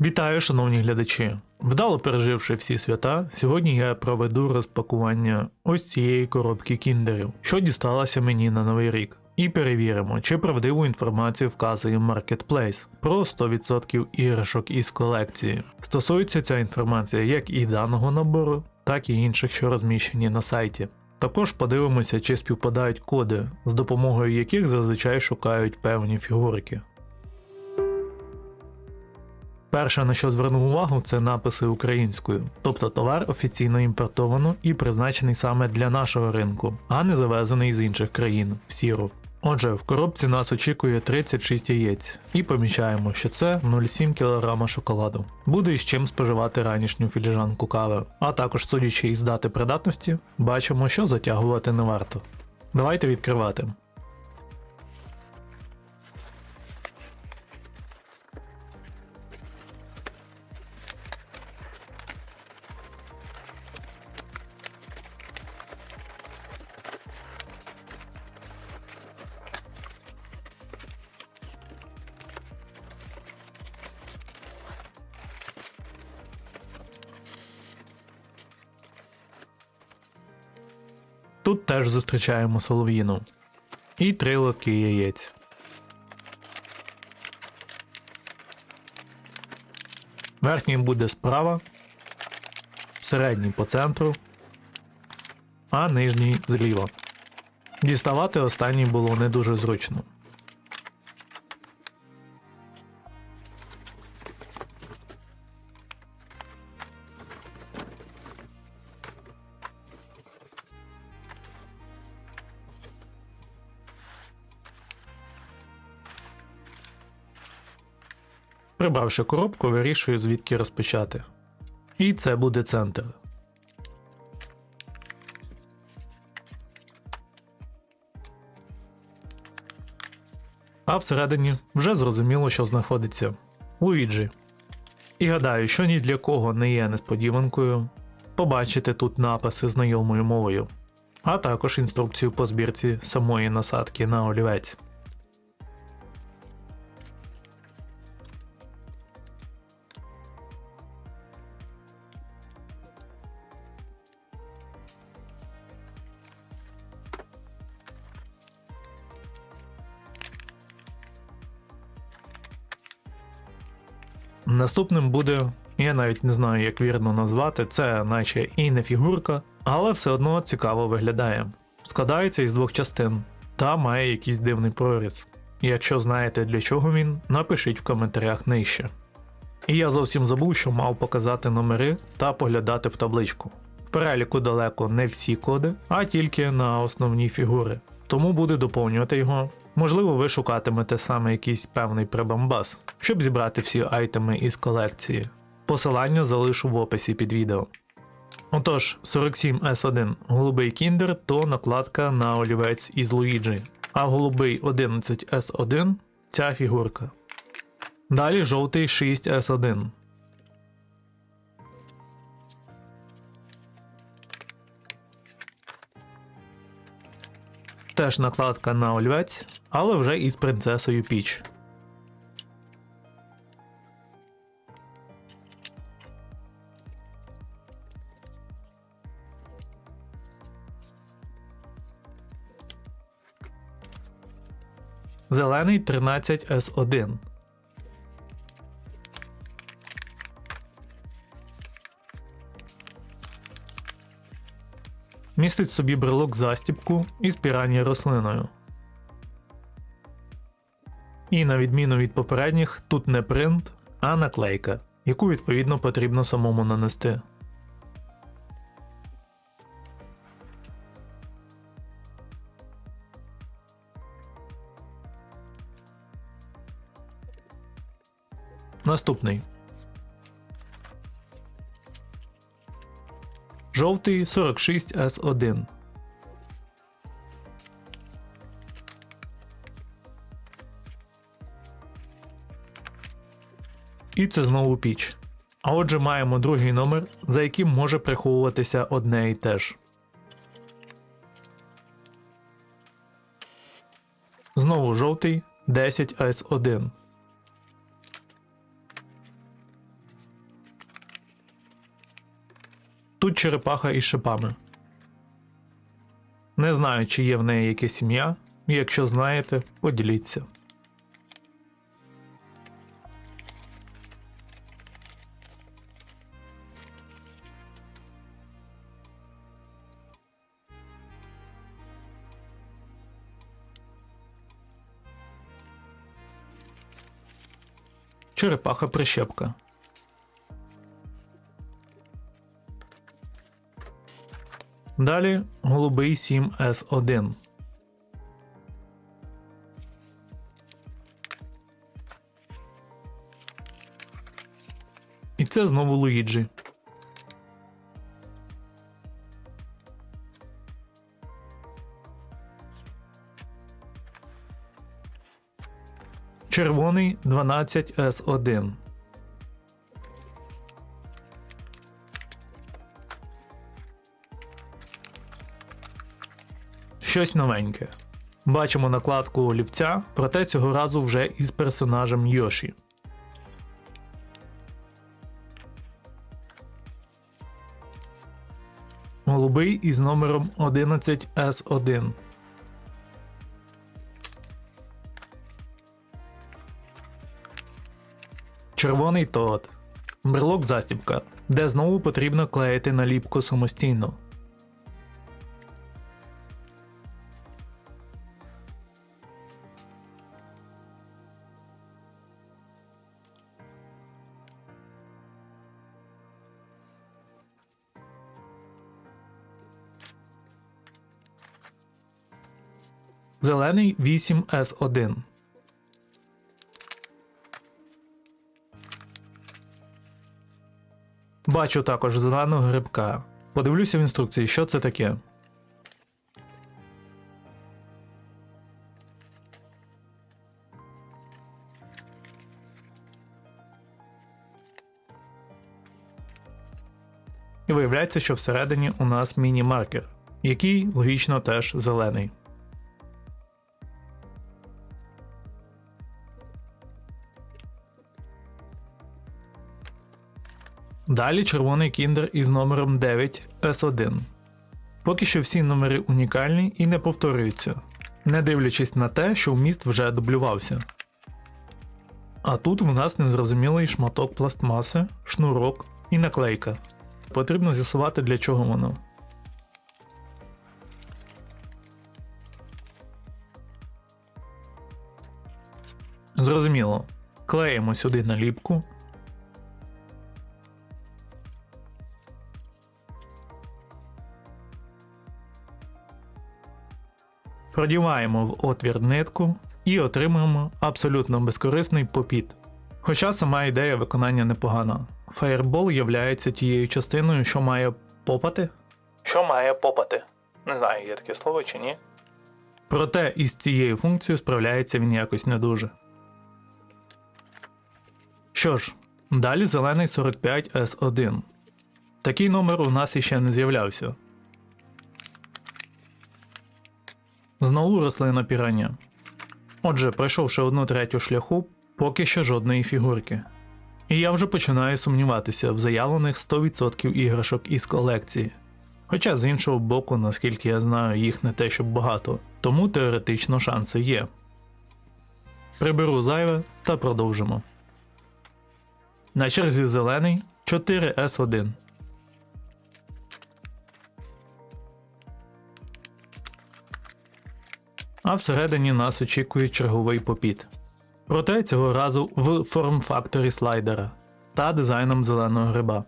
Вітаю, шановні глядачі! Вдало переживши всі свята, сьогодні я проведу розпакування ось цієї коробки кіндерів, що дісталася мені на новий рік. І перевіримо, чи правдиву інформацію вказує Marketplace про 100% іграшок із колекції. Стосується ця інформація як і даного набору, так і інших, що розміщені на сайті. Також подивимося, чи співпадають коди, з допомогою яких зазвичай шукають певні фігурки. Перше, на що звернув увагу, це написи українською, тобто товар офіційно імпортовано і призначений саме для нашого ринку, а не завезений з інших країн в сіру. Отже, в коробці нас очікує 36 яєць, і помічаємо, що це 0,7 кг шоколаду. Буде із чим споживати ранішню філіжанку кави. А також, судячи із дати придатності, бачимо, що затягувати не варто. Давайте відкривати. Тут теж зустрічаємо солов'їну. І три лотки яєць. Верхній буде справа, середній по центру, а нижній зліва. Діставати останній було не дуже зручно. Прибравши коробку, вирішую звідки розпочати. І це буде центр. А всередині вже зрозуміло, що знаходиться Луїджі. І гадаю, що ні для кого не є несподіванкою побачити тут написи знайомою мовою, а також інструкцію по збірці самої насадки на олівець. Наступним буде, я навіть не знаю, як вірно назвати, це наче і не фігурка, але все одно цікаво виглядає. Складається із двох частин та має якийсь дивний проріз. Якщо знаєте для чого він, напишіть в коментарях нижче. І я зовсім забув, що мав показати номери та поглядати в табличку. В переліку далеко не всі коди, а тільки на основні фігури. Тому буду доповнювати його. Можливо, ви шукатимете саме якийсь певний прибамбас, щоб зібрати всі айтеми із колекції. Посилання залишу в описі під відео. Отож, 47S1 голубий кіндер то накладка на олівець із Луїджі, а голубий 11S1 ця фігурка. Далі жовтий 6S1. Теж накладка на олівець, але вже із принцесою Піч. Зелений 13С1. Містить в собі брелок застібку із піранні рослиною. І на відміну від попередніх, тут не принт, а наклейка, яку відповідно потрібно самому нанести. Наступний. Жовтий 46С1. І це знову піч. А отже, маємо другий номер, за яким може приховуватися одне і те ж. Знову жовтий 10С1. Черепаха із шипами. Не знаю, чи є в неї якесь ім'я. Якщо знаєте, поділіться. Черепаха прищепка. Далі голубий 7S1. І це знову Луїджі. Червоний 12S1. Щось новеньке. Бачимо накладку олівця, проте цього разу вже із персонажем Йоші. Голубий із номером 11S1. Червоний тот. Брелок застібка, де знову потрібно клеїти наліпку самостійно. Зелений 8S1. Бачу також зеленого грибка. Подивлюся в інструкції, що це таке. І виявляється, що всередині у нас міні-маркер, який логічно теж зелений. Далі червоний кіндер із номером 9 S1. Поки що всі номери унікальні і не повторюються, не дивлячись на те, що вміст вже дублювався. А тут в нас незрозумілий шматок пластмаси, шнурок і наклейка. Потрібно з'ясувати, для чого воно. Зрозуміло. Клеїмо сюди наліпку. Продіваємо в отвір нитку і отримуємо абсолютно безкорисний попіт. Хоча сама ідея виконання непогана. Фаєрбол являється тією частиною, що має попати. Що має попати? Не знаю, є таке слово чи ні. Проте із цією функцією справляється він якось не дуже. Що ж, далі зелений 45S1. Такий номер у нас іще не з'являвся. Знову рослина пірання. Отже, пройшовши одну третю шляху, поки що жодної фігурки. І я вже починаю сумніватися в заявлених 100% іграшок із колекції. Хоча з іншого боку, наскільки я знаю, їх не те щоб багато, тому теоретично шанси є. Приберу зайве та продовжимо. На черзі зелений 4S1. А всередині нас очікує черговий попіт. Проте цього разу в форм-факторі слайдера та дизайном зеленого гриба.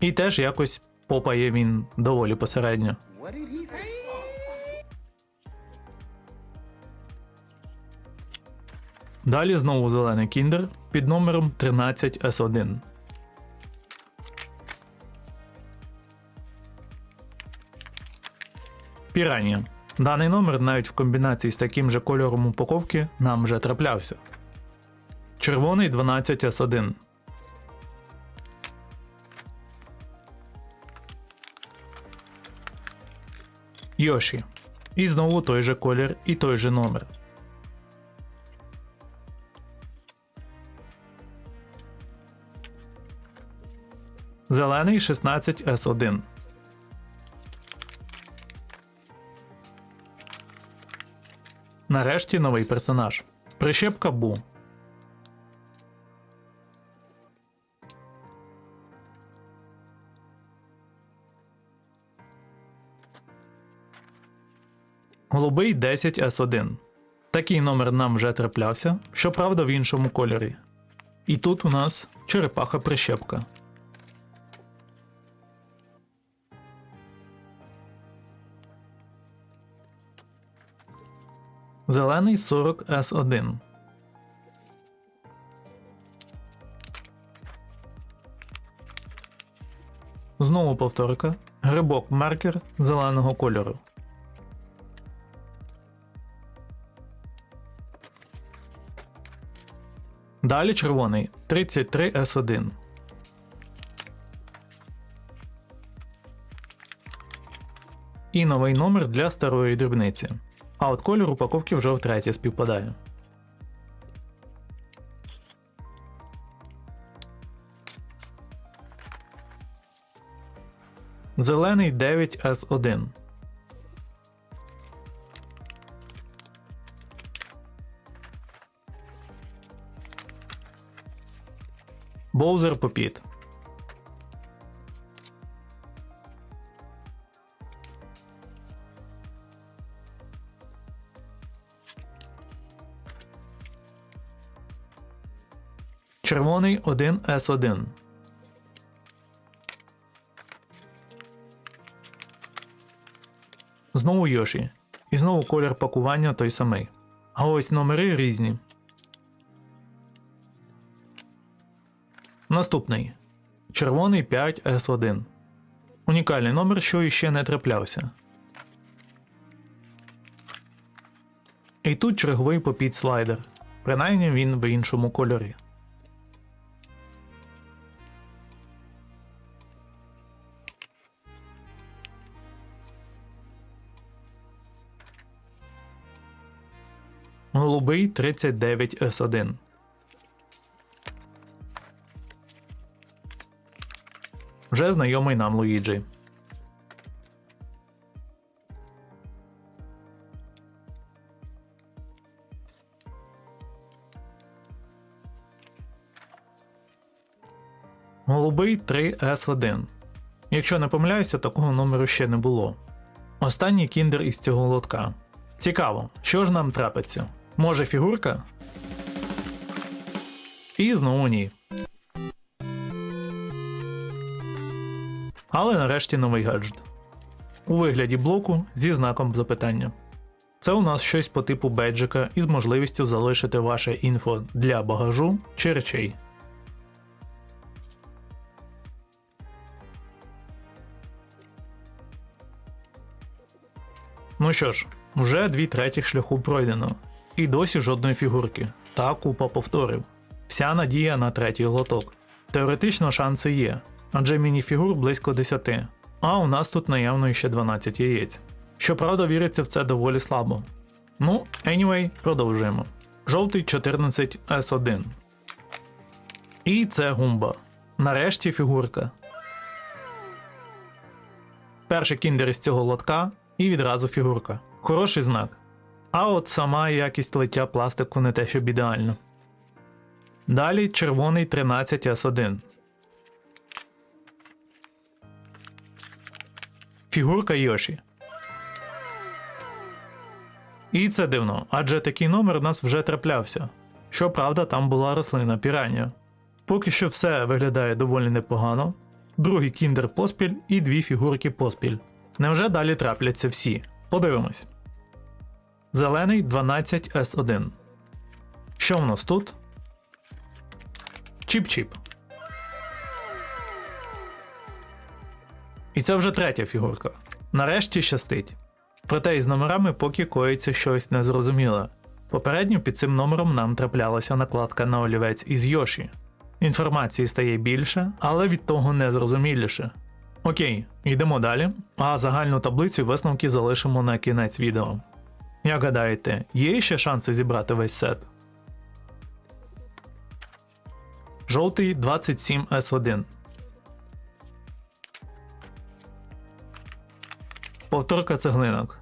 І теж якось попає він доволі посередньо. Далі знову зелений кіндер під номером 13S1. Піранія. Даний номер навіть в комбінації з таким же кольором упаковки нам вже траплявся. Червоний 12S1. Йоші. І знову той же колір і той же номер. Зелений 16С1. Нарешті новий персонаж. Прищепка Бу. Голубий 10С1. Такий номер нам вже траплявся, щоправда в іншому кольорі. І тут у нас черепаха прищепка. Зелений 40С1. Знову повторка. Грибок маркер зеленого кольору. Далі червоний 33С1. І новий номер для старої дрібниці. А от кольор упаковки вже втретє співпадає. Зелений 9С1. Боузер Попіт. Червоний 1С1. Знову Йоші. І знову колір пакування той самий. А ось номери різні. Наступний. Червоний 5С1. Унікальний номер, що іще не траплявся. І тут черговий попіт слайдер. Принаймні він в іншому кольорі. Голубий 39С1. Вже знайомий нам Луїджі. Голубий 3С1. Якщо не помиляюся, такого номеру ще не було. Останній кіндер із цього лотка. Цікаво, що ж нам трапиться? Може фігурка? І знову ні. Але нарешті новий гаджет. У вигляді блоку зі знаком запитання. Це у нас щось по типу бейджика із можливістю залишити ваше інфо для багажу чи речей. Ну що ж, вже дві третіх шляху пройдено. І досі жодної фігурки. Та купа повторів. Вся надія на третій лоток. Теоретично шанси є, адже мініфігур близько 10, а у нас тут наявно ще 12 яєць. Щоправда, віриться в це доволі слабо. Ну, anyway, продовжуємо. Жовтий 14S1. І це гумба. Нарешті фігурка. Перший кіндер із цього лотка і відразу фігурка. Хороший знак. А от сама якість лиття пластику не те, щоб ідеально. Далі червоний 13С1. Фігурка Йоші. І це дивно, адже такий номер у нас вже траплявся. Щоправда, там була рослина пірання. Поки що все виглядає доволі непогано. Другий кіндер поспіль і дві фігурки поспіль. Невже далі трапляться всі? Подивимось. Зелений 12С1. Що в нас тут? Чіп-чіп. І це вже третя фігурка. Нарешті щастить. Проте із номерами поки коїться щось незрозуміле. Попередньо під цим номером нам траплялася накладка на олівець із Йоші. Інформації стає більше, але від того незрозуміліше. Окей, йдемо далі, а загальну таблицю висновки залишимо на кінець відео. Як гадаєте, є ще шанси зібрати весь сет? Жовтий 27С1. Повторка цеглинок.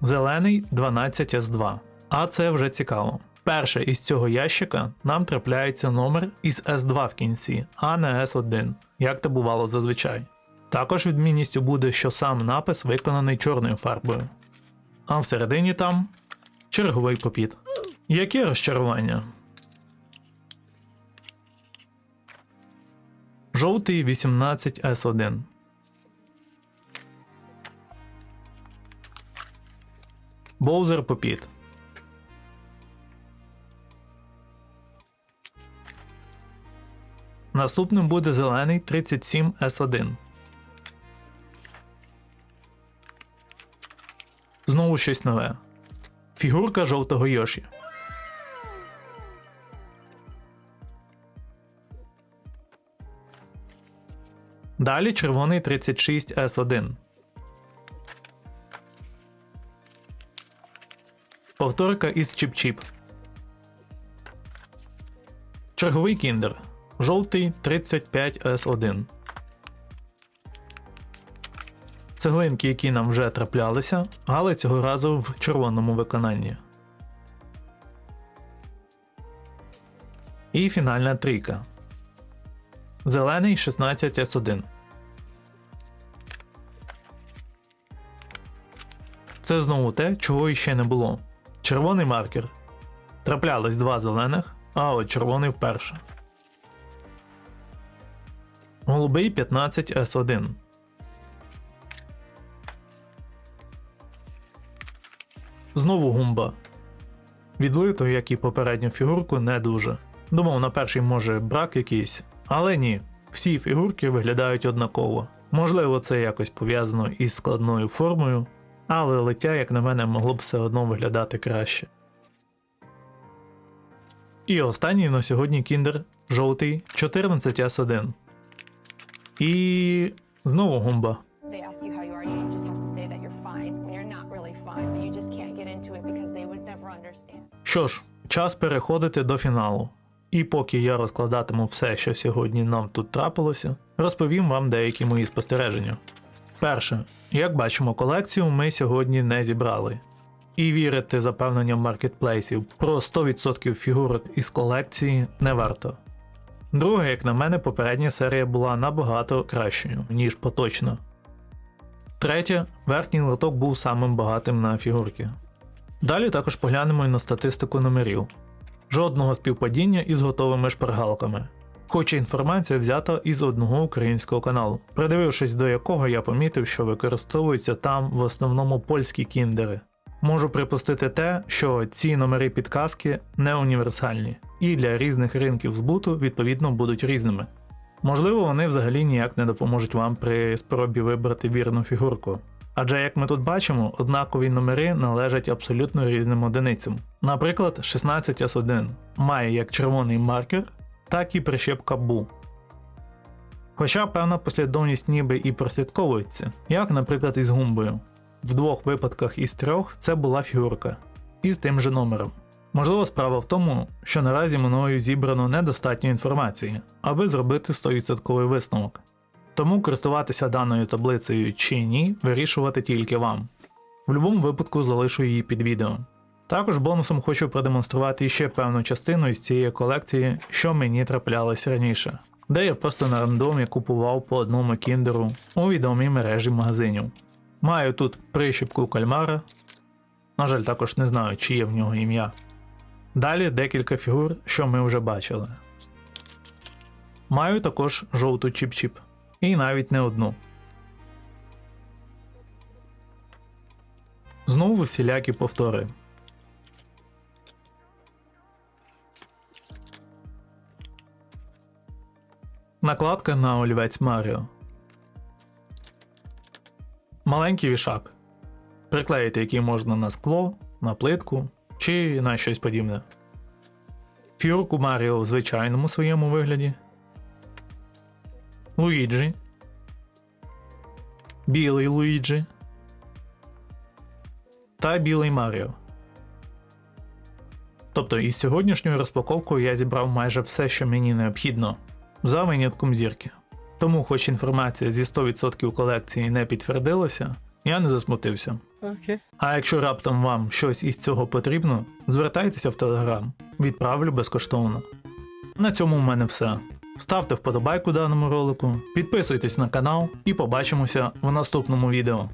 Зелений 12С2. А це вже цікаво. Вперше із цього ящика нам трапляється номер із S2 в кінці, а не S1, як це бувало зазвичай. Також відмінністю буде, що сам напис виконаний чорною фарбою. А всередині там черговий попіт. Яке розчарування? Жовтий 18С1. Боузер попіт. Наступним буде зелений 37С1. Знову щось нове. Фігурка жовтого Йоші. Далі червоний 36С1. Повторка із Чіп-Чіп. Черговий кіндер. Жовтий 35С1. Цеглинки, які нам вже траплялися, але цього разу в червоному виконанні. І фінальна трійка. Зелений 16С1. Це знову те, чого іще не було. Червоний маркер. Траплялись два зелених, а от червоний вперше. Голубий 15С1. Знову гумба. Відлито, як і попередню фігурку, не дуже. Думав, на перший може брак якийсь, але ні. Всі фігурки виглядають однаково. Можливо, це якось пов'язано із складною формою, але лиття, як на мене, могло б все одно виглядати краще. І останній на сьогодні кіндер жовтий 14С1. І знову гумба. Що ж, час переходити до фіналу. І поки я розкладатиму все, що сьогодні нам тут трапилося, розповім вам деякі мої спостереження. Перше, як бачимо, колекцію ми сьогодні не зібрали. І вірити запевненням маркетплейсів про 100% фігурок із колекції не варто. Друге, як на мене, попередня серія була набагато кращою, ніж поточна. Третє, верхній лоток був самим багатим на фігурки. Далі також поглянемо і на статистику номерів. Жодного співпадіння із готовими шпаргалками. Хоча інформація взята із одного українського каналу, придивившись до якого я помітив, що використовуються там в основному польські кіндери. Можу припустити те, що ці номери підказки не універсальні, і для різних ринків збуту відповідно будуть різними. Можливо, вони взагалі ніяк не допоможуть вам при спробі вибрати вірну фігурку. Адже, як ми тут бачимо, однакові номери належать абсолютно різним одиницям. Наприклад, 16S1 має як червоний маркер, так і прищепка бу. Хоча певна послідовність ніби і прослідковується, як, наприклад, із гумбою. В двох випадках із трьох це була фігурка із тим же номером. Можливо, справа в тому, що наразі мною зібрано недостатньо інформації, аби зробити 100% висновок. Тому користуватися даною таблицею чи ні, вирішувати тільки вам. В будь-якому випадку залишу її під відео. Також бонусом хочу продемонструвати ще певну частину із цієї колекції, що мені траплялось раніше, де я просто на рандомі купував по одному кіндеру у відомій мережі магазинів. Маю тут прищіпку кальмара. На жаль, також не знаю, чи є в нього ім'я. Далі декілька фігур, що ми вже бачили. Маю також жовту чіп-чіп. І навіть не одну. Знову всілякі повтори. Накладка на олівець Маріо. Маленький вішак. Приклеїти який можна на скло, на плитку чи на щось подібне. Фігурку Маріо в звичайному своєму вигляді. Луїджі. Білий Луїджі. Та білий Маріо. Тобто із сьогоднішньою розпаковкою я зібрав майже все, що мені необхідно, за винятком зірки. Тому, хоч інформація зі 100% колекції не підтвердилася, я не засмутився. Okay. А якщо раптом вам щось із цього потрібно, звертайтеся в Телеграм, відправлю безкоштовно. На цьому в мене все. Ставте вподобайку даному ролику, підписуйтесь на канал і побачимося в наступному відео.